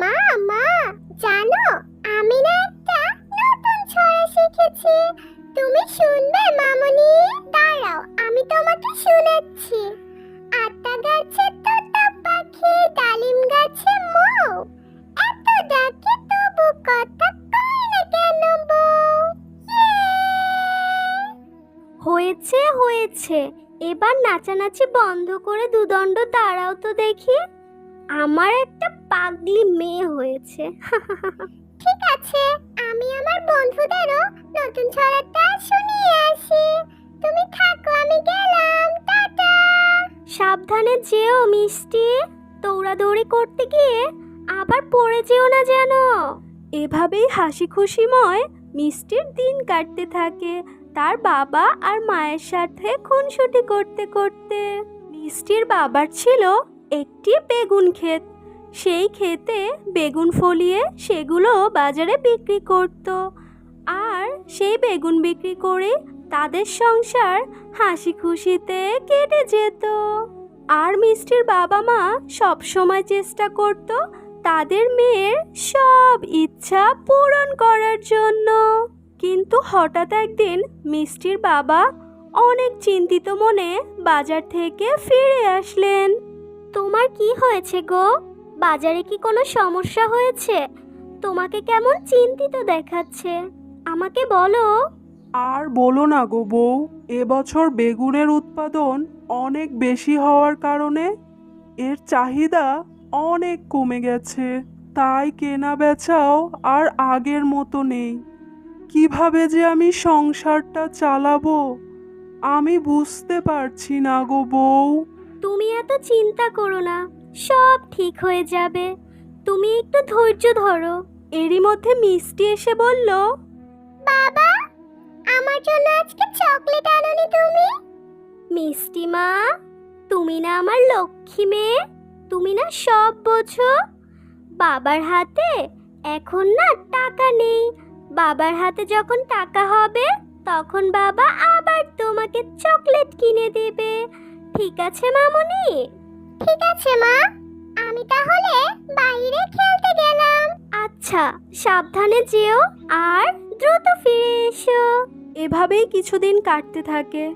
মা মা, জানো, আমি না একটা নতুন ছড়া শিখেছি। তুমি শুনবে, মামনি? দাঁড়াও, আমি তোমাকে শোনাচ্ছি। আতা গাছে তোতা পাখি, ডালিম গাছে মৌ। এত ডাকে তবু কথা কয় না কেন ইয়ে! হয়েছে হয়েছে। এবার নাচানাচি বন্ধ করে দুদণ্ড দাঁড়াও তো দেখি। আমার একটা পাগলি মেয়ে হয়েছে। ঠিক আছে, আমি আমার বন্ধুদেরও নতুন ছড়াটা শুনিয়ে আসি। তুমি থাকো, আমি গেলাম, টাটা। সাবধানে যেও, মিষ্টি। দৌড়াদৌড়ি করতে গিয়ে আবার পড়ে যেও না যেন। এভাবেই হাসি খুশিময় মিষ্টির দিন কাটতে থাকে, তার বাবা আর মায়ের সাথে খুনসুটি করতে করতে। মিষ্টির বাবার ছিল একটি বেগুন ক্ষেত। সেই ক্ষেতে বেগুন ফলিয়ে সেগুলো বাজারে বিক্রি করত। আর সেই বেগুন বিক্রি করে তাদের সংসার হাসি খুশিতে কেটে যেত। আর মিষ্টির বাবা মা সব সময় চেষ্টা করত তাদের মেয়ের সব ইচ্ছা পূরণ করার জন্য। কিন্তু হঠাৎ একদিন মিষ্টির বাবা অনেক চিন্তিত মনে বাজার থেকে ফিরে আসলেন। তোমার কি হয়েছে গো? বাজারে কি কোনো সমস্যা হয়েছে? তোমাকে কেমন চিন্তিত দেখাচ্ছে? আমাকে বলো। আর বলো না গো বউ এবছর বেগুনের উৎপাদন অনেক বেশি হওয়ার কারণে এর চাহিদা অনেক কমে গেছে। তাই কেনা বেচাও আর আগের মতো নেই। কীভাবে যে আমি সংসারটা চালাবো আমি বুঝতে পারছি না গো বউ। তুমি এত চিন্তা করো না। সব ঠিক হয়ে যাবে। তুমি একটু ধৈর্য ধরো। এরই মধ্যে মিষ্টি এসে বলল বাবা আমার জন্য আজকে চকলেট আনোনি তুমি? মিষ্টি মা তুমি না আমার লক্ষ্মী মেয়ে তুমি না সব বোঝো। বাবার হাতে এখন না টাকা নেই। বাবার হাতে যখন টাকা হবে তখন বাবা আবার তোমাকে চকলেট কিনে দেবে। ঠিক আছে মামুনি? ঠিক আছে, মা। আমি তাহলে বাইরে খেলতে গেলাম। আচ্ছা সাবধানে যেও আর দ্রুত ফিরে এসো। এভাবেই কিছুদিন কাটতে থাকে।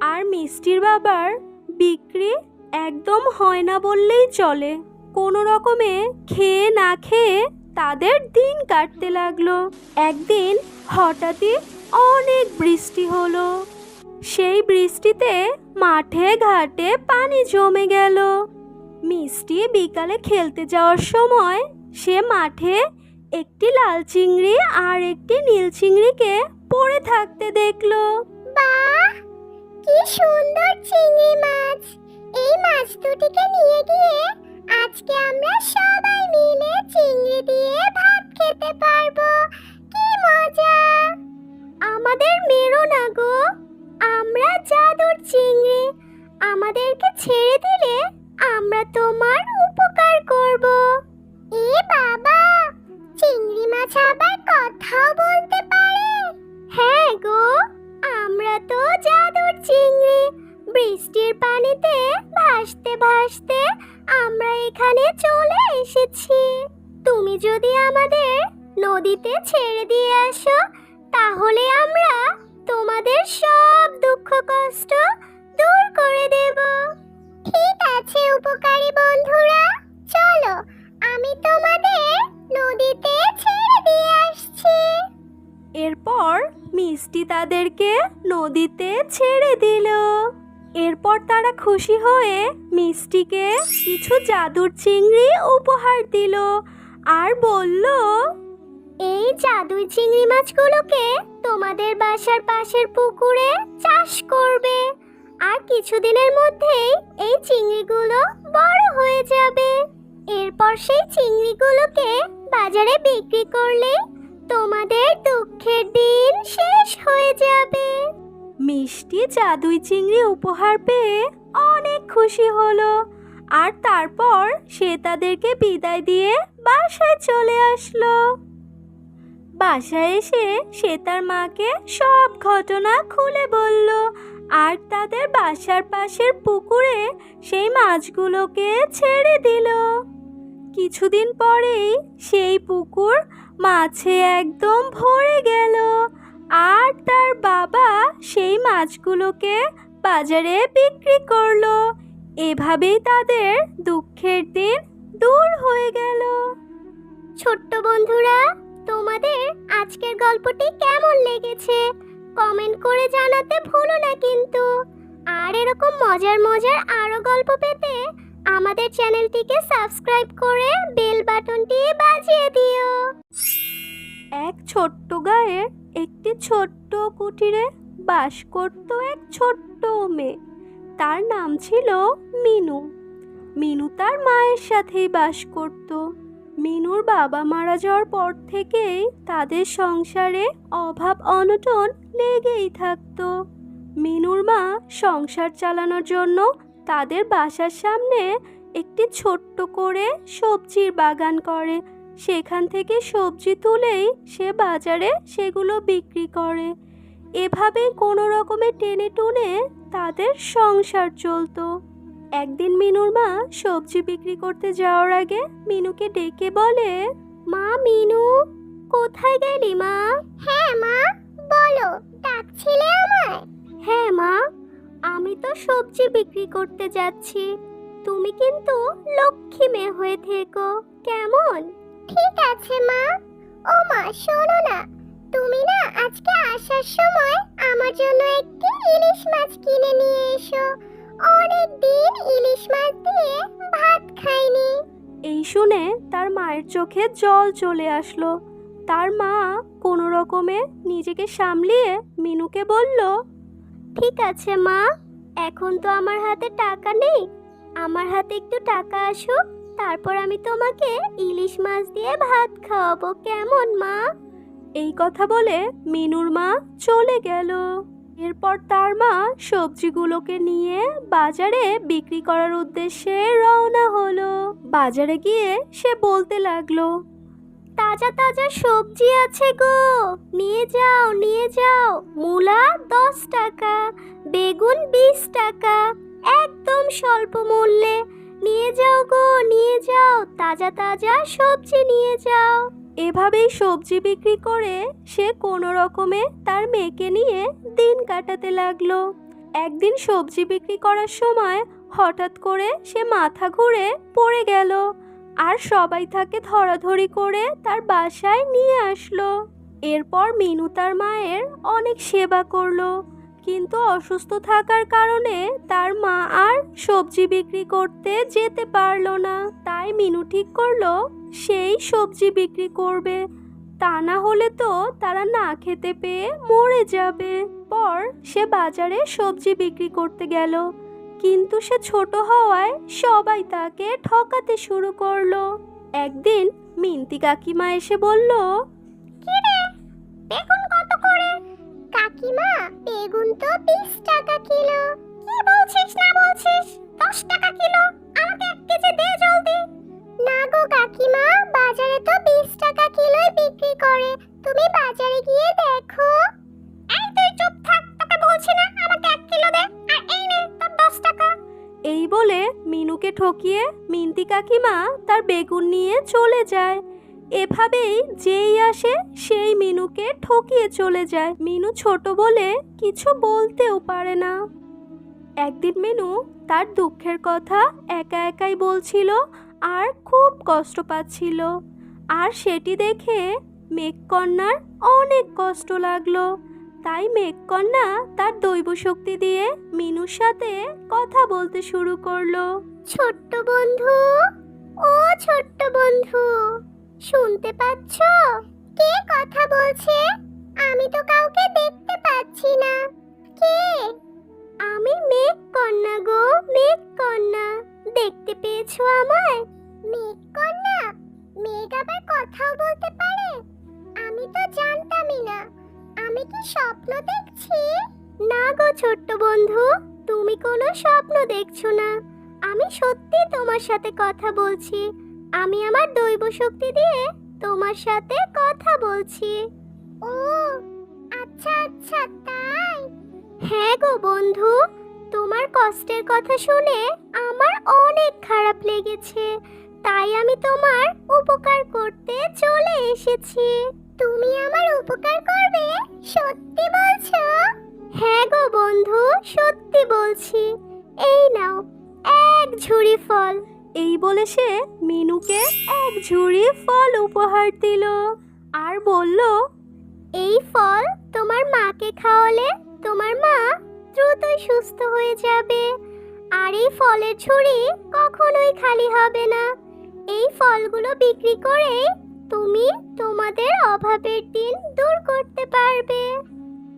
আর মিষ্টির বাবার বিক্রি একদম হয় না বললেই চলে। কোনো রকমে খেয়ে না খেয়ে তাদের দিন কাটতে লাগল। একদিন হঠাৎই অনেক বৃষ্টি হলো। সেই বৃষ্টিতে মাঠে ঘাটে পানি জমে গেল। মিষ্টি বিকালে খেলতে যাওয়ার সময় সে মাঠে একটি লাল চিংড়ি আর একটি নীল চিংড়িকে পড়ে থাকতে দেখল। কি সুন্দর চিংড়ি মাছ। এই মাছ দুটিকে নিয়ে গিয়ে আজকে আমরা সবাই মিলে চিংড়ি দিয়ে ভাত খেতে পারব। কি মজা! চিংড়ি আমাদেরকে ছেড়ে দিলে আমরা তোমার উপকার করব। এ বাবা, চিংড়ি মাছ আবার কথাও বলতে পারে? হ্যাঁ গো, আমরা তো জাদুর চিংড়ি। বৃষ্টির পানিতে ভাসতে ভাসতে আমরা এখানে চলে এসেছি। তুমি যদি আমাদের নদীতে ছেড়ে দিয়ে আসো, তাহলে আমরা তোমাদের সব দুঃখ কষ্ট দূর করে দেব। ঠিক আছে উপকারী বন্ধুরা। চলো আমি তোমাদের নদীতে ছেড়ে দিয়ে আসছি। এরপর মিষ্টি তাদেরকে নদীতে ছেড়ে দিল। এরপর তারা খুশি হয়ে মিষ্টিকে কিছু জাদুর চিংড়ি উপহার দিল আর বলল জাদুই চিংড়ি মাছগুলোকে তোমাদের বাসার পাশের পুকুরে চাষ করবে। আর কিছুদিনের মধ্যেই এই চিংড়িগুলো বড় হয়ে যাবে। এরপর সেই চিংড়িগুলোকে বাজারে বিক্রি করলে তোমাদের দুঃখের দিন শেষ হয়ে যাবে। মিষ্টি জাদুই চিংড়ি উপহার পেয়ে অনেক খুশি হলো। আর তারপর সে তাদেরকে বিদায় দিয়ে বাসায় চলে আসলো। বাসায় এসে সে তার মাকে সব ঘটনা খুলে বলল। আর তাদের বাসার পাশের পুকুরে সেই মাছগুলোকে ছেড়ে দিল। কিছুদিন পরেই সেই পুকুর মাছে একদম ভরে গেল। আর তার বাবা সেই মাছগুলোকে বাজারে বিক্রি করল। এভাবেই তাদের দুঃখের দিন দূর হয়ে গেল। ছোট্ট বন্ধুরা তোমাদের আজকের গল্পটি কেমন লেগেছে? কমেন্ট করে জানাতে ভুলো না কিন্তু। আর এরকম মজার মজার আরও গল্প পেতে আমাদের চ্যানেলটিকে সাবস্ক্রাইব করে বেল বাটনটি বাজিয়ে দিও। এক ছোট্ট গায়ের একটি ছোট্ট কুটিরে বাস করত এক ছোট্ট মেয়ে। তার নাম ছিল মিনু। মিনু তার মায়ের সাথেই বাস করত। মিনুর বাবা মারা যাওয়ার পর থেকেই তাদের সংসারে অভাব অনটন লেগেই থাকতো। মিনুর মা সংসার চালানোর জন্য তাদের বাসার সামনে একটি ছোট্ট করে সবজির বাগান করে। সেখান থেকে সবজি তুলেই সে বাজারে সেগুলো বিক্রি করে। এভাবে কোনো রকমে টেনে টুনে তাদের সংসার চলতো। একদিন মিনুর মা সবজি বিক্রি করতে যাওয়ার আগে মিনুকে ডেকে বলে মা মিনু কোথায় গেলি মা? হ্যাঁ মা বলো ডাকছিলে আমায়। হ্যাঁ মা আমি তো সবজি বিক্রি করতে যাচ্ছি। তুমি কিন্তু লক্ষ্মী মেয়ে হয়ে থেকো কেমন? ঠিক আছে মা। ও মা শোনো না তুমি না আজকে আসার সময় আমার জন্য একটি ইলিশ মাছ কিনে নিয়ে এসো। এই শুনে তার মায়ের চোখে জল চলে আসলো। তার মা কোনো রকমে নিজেকে সামলিয়ে মিনুকে বলল, ঠিক আছে মা, এখন তো আমার হাতে টাকা নেই। আমার হাতে একটু টাকা আসুক তারপর আমি তোমাকে ইলিশ মাছ দিয়ে ভাত খাওয়াবো। কেমন মা? এই কথা বলে মিনুর মা চলে গেল। এরপর তার মা সবজিগুলোকে নিয়ে বাজারে বিক্রি করার উদ্দেশ্যে রওনা হলো। বাজারে গিয়ে সে বলতে লাগল, তাজা তাজা সবজি আছে গো। নিয়ে যাও নিয়ে যাও। মূলা দশ টাকা, বেগুন বিশ টাকা, একদম স্বল্প মূল্যে। নিয়ে যাও গো, নিয়ে যাও। তাজা তাজা সবজি নিয়ে যাও। এভাবেই সবজি বিক্রি করে সে কোনো রকমে তার মেয়েকে নিয়ে দিন কাটাতে লাগল। একদিন সবজি বিক্রি করার সময় হঠাৎ করে সে মাথা ঘুরে পড়ে গেল আর সবাই তাকে ধরাধরি করে তার বাসায় নিয়ে আসলো। এরপর মিনু তার মায়ের অনেক সেবা করল, কিন্তু অসুস্থ থাকার কারণে তার মা আর সবজি বিক্রি করতে যেতে পারল না। তাই মিনু ঠিক করল সেই সবজি বিক্রি করবে। তা না হলে তো তারা না খেতে পেয়ে মরে যাবে। পর সে বাজারে সবজি বিক্রি করতে গেল। কিন্তু সে ছোট হওয়ায় সবাই তাকে ঠকাতে শুরু করল। একদিন মিন্তি কাকিমা এসে বলল বেগুন কত করে? কাকিমা, বেগুন তো বিশ টাকা কিলো। কি বলছিস, না বলছিস? দশ টাকা কিলো। আমাকে এক কেজি দে জলদি। না গো কাকিমা বাজারে তো বিশ টাকা কিলোই বিক্রি করে। তুমি বাজারে গিয়ে দেখো। এই তুই চুপ থাক তোকে বলছি না আমাকে এক কিলো দে আর এই নে তোর দশ টাকা। এই বলে মিনুকে ঠকিয়ে মিন্তি কাকিমা তার বেগুন নিয়ে চলে যায়। এভাবেই যেই আসে সেই মিনুকে ঠকিয়ে চলে যায়। মিনু ছোট বলে কিছু বলতেও পারে না। একদিন মিনু তার দুঃখের কথা একা একাই বলছিল আর খুব কষ্ট পাচ্ছিল। আর সেটি দেখে মেঘকন্যার অনেক কষ্ট লাগল। তাই মেঘকন্যা তার দৈব শক্তি দিয়ে মিনুর সাথে কথা বলতে শুরু করল। ছোট্ট বন্ধু, ও ছোট্ট বন্ধু, শুনতে পাচ্ছ? কে কথা বলছে? আমি তো কাউকে দেখতে পাচ্ছি না। কে? আমি মেঘ কন্যা গো মেঘ কন্যা দেখতে পেয়েছ আমায়? মেঘ কন্যা মেঘ আবার কথাও বলতে পারে? আমি তো জানতামই না। আমি কি স্বপ্ন দেখছি? না গো ছোট্ট বন্ধু তুমি কোনো স্বপ্ন দেখছ না। আমি সত্যি তোমার সাথে কথা বলছি। আমি আমার দৈব শক্তি দিয়ে তোমার সাথে কথা বলছি। ও আচ্ছা আচ্ছা তাই? হ্যাঁ গো বন্ধু তোমার কষ্টের কথা শুনে আমার অনেক খারাপ লেগেছে। তাই আমি তোমার উপকার করতে চলে এসেছি। তুমি আমার উপকার করবে সত্যি বলছো? হ্যাঁ গো বন্ধু সত্যি বলছি। এই নাও এক ঝুড়ি ফল। এই বলে সে মিনুকে এক ঝুড়ি ফল উপহার দিল আর বলল এই ফল তোমার মাকে খাওয়ালে তোমার মা দ্রুতই সুস্থ হয়ে যাবে। আর এই ফলের ঝুড়ি কখনোই খালি হবে না। এই ফলগুলো বিক্রি করে তুমি তোমাদের অভাবের দিন দূর করতে পারবে।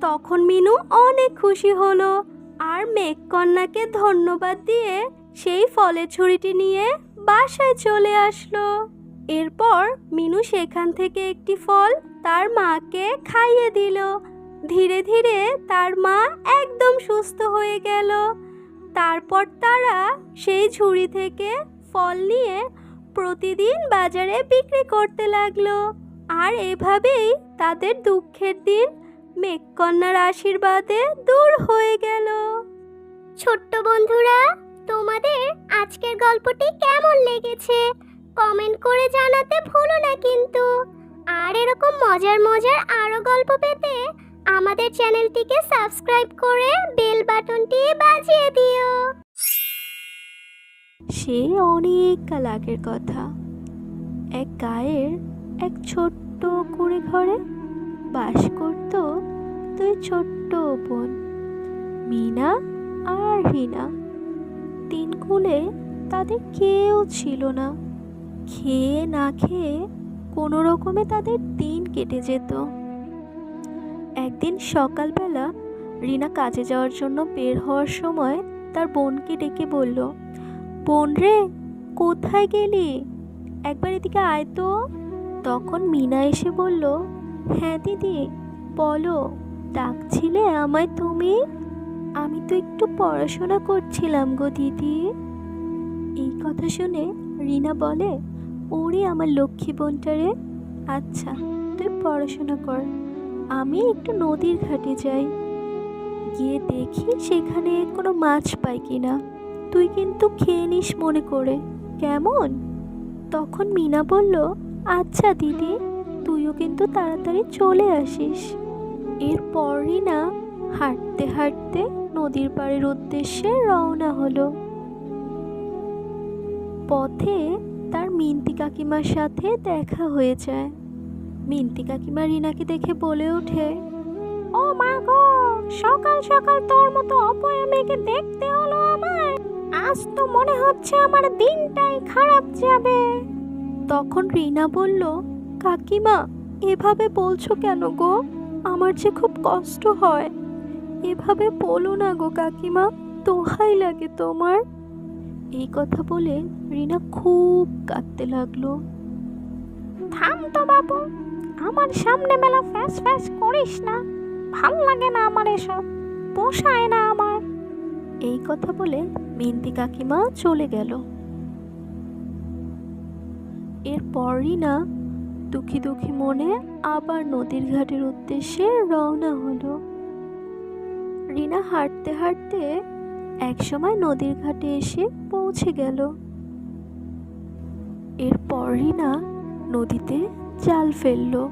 তখন মিনু অনেক খুশি হলো আর মেঘকন্যাকে ধন্যবাদ দিয়ে সেই ফলের ছুরিটি নিয়ে বাসায় চলে আসলো। এরপর মিনু সেখান থেকে একটি ফল তার মাকে খাইয়ে দিল। ধীরে ধীরে তার মা একদম সুস্থ হয়ে গেল। তারপর তারা সেই ঝুড়ি থেকে ফল নিয়ে প্রতিদিন বাজারে বিক্রি করতে লাগল। আর এভাবেই তাদের দুঃখের দিন মেঘকন্যার আশীর্বাদে দূর হয়ে গেল। ছোট্ট বন্ধুরা, তোমাদের আজকের গল্পটি কেমন লেগেছে? কমেন্ট করে জানাতে ভুলো না কিন্তু। আর এরকম মজার মজার আরও গল্প পেতে আমাদের চ্যানেলটিকে সাবস্ক্রাইব করে বেল বাটনটি বাজিয়ে দিও। সে অনেক কাল আগের কথা। এক গায়ের এক ছোট্ট কুড়ে ঘরে বাস করত দুই ছোট্ট বোন, মিনা আর হিনা। তিন কুলে তাদের কেউ ছিল না। খেয়ে না খেয়ে কোনো রকমে তাদের দিন কেটে যেত। একদিন সকালবেলা রিনা কাজে যাওয়ার জন্য বের হওয়ার সময় তার বোনকে ডেকে বলল বোন রে, কোথায় গেলি? একবার এদিকে আয় তো। তখন মিনা এসে বলল হ্যাঁ দিদি, বলো, ডাকছিলে আমায় তুমি? আমি তো একটু পড়াশোনা করছিলাম গো দিদি। এই কথা শুনে রিনা বলে, ওরে আমার লক্ষ্মী বোনটারে আচ্ছা তুই পড়াশোনা কর, আমি একটু নদীর ঘাটে যাই। গিয়ে দেখি সেখানে কোনো মাছ পাই কিনা। তুই কিন্তু খেয়ে নিস মনে করে। কেমন? তখন মিনা বলল আচ্ছা দিদি, তুইও কিন্তু তাড়াতাড়ি চলে আসিস। এরপরই না হাঁটতে হাঁটতে নদীর পাড়ের উদ্দেশ্যে রওনা হলো। পথে তার মিন্তি কাকিমার সাথে দেখা হয়ে যায়। মিন্তি কাকিমা রিনাকে দেখে বলে ওঠে, ও মা গো, সকাল সকাল তোর মতো অপয়া মেয়েকে দেখতে হলো আমায়। আজ তো মনে হচ্ছে আমার দিনটাই খারাপ যাবে। তখন রিনা বলল, কাকিমা, এভাবে বলছো কেন গো? আমার যে খুব কষ্ট হয়। এভাবে বলো না গো কাকিমা, দোহাই লাগে তোমার। এই কথা বলে রিনা খুব কাঁদতে লাগল। থাম তো বাবু, আমার সামনে মেলা ফ্যাস ফ্যাস করিস না। ভালো লাগে না আমার এসব, পোষায় না আমার। এই কথা বলে মিন্তি কাকিমা চলে গেল। এরপরই না দুঃখী দুঃখী মনে আবার নদীর ঘাটের উদ্দেশ্যে রওনা হলো। রিনা হাঁটতে হাঁটতে একসময় নদীর ঘাটে এসে পৌঁছে গেল। এরপর রিনা নদীতে জাল ফেলল।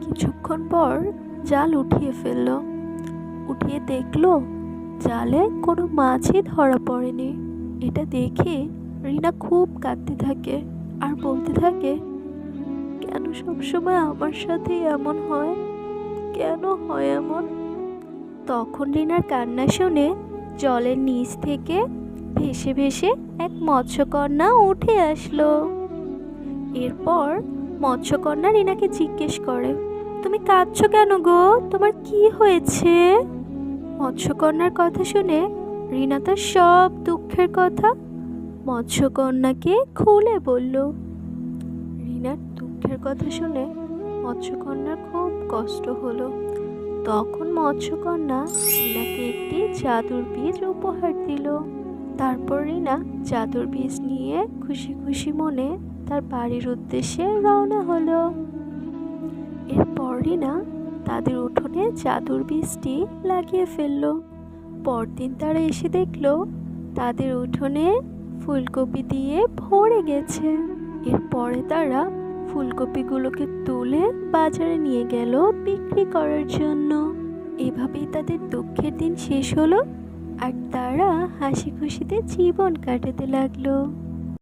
কিছুক্ষণ পর জাল উঠিয়ে ফেলল। উঠিয়ে দেখল জালে কোনো মাছই ধরা পড়েনি। এটা দেখে রিনা খুব কাঁদতে থাকে আর বলতে থাকে, কেন সবসময় আমার সাথে এমন হয়? কেন হয় এমন? তখন রিনার কান্না শুনে জলের নিচ থেকে ভেসে ভেসে এক মৎস্যকন্যা উঠে আসলো। এরপর মৎস্যকন্যা রিনাকে জিজ্ঞেস করে, তুমি কাঁদছো কেন গো? তোমার কি হয়েছে? মৎস্যকন্যার কথা শুনে রিনা তার সব দুঃখের কথা মৎস্যকন্যাকে খুলে বলল। রিনার দুঃখের কথা শুনে মৎস্যকন্যার খুব কষ্ট হলো। তখন মৎস্যকন্যা রিনাকে একটি জাদুর বীজ উপহার দিল। তারপর রিনা জাদুর বীজ নিয়ে খুশি খুশি মনে তার বাড়ির উদ্দেশ্যে রওনা হলো। এরপর রিনা তাদের উঠোনে জাদুর বীজটি লাগিয়ে ফেলল। পরদিন তারা এসে দেখল, তাদের উঠোনে ফুলকপি দিয়ে ভরে গেছে। এরপরে তারা ফুলকপিগুলোকে তুলে বাজারে নিয়ে গেল বিক্রি করার জন্য। এভাবেই তাদের দুঃখের দিন শেষ হলো আর তারা হাসি খুশিতে জীবন কাটাতে লাগল।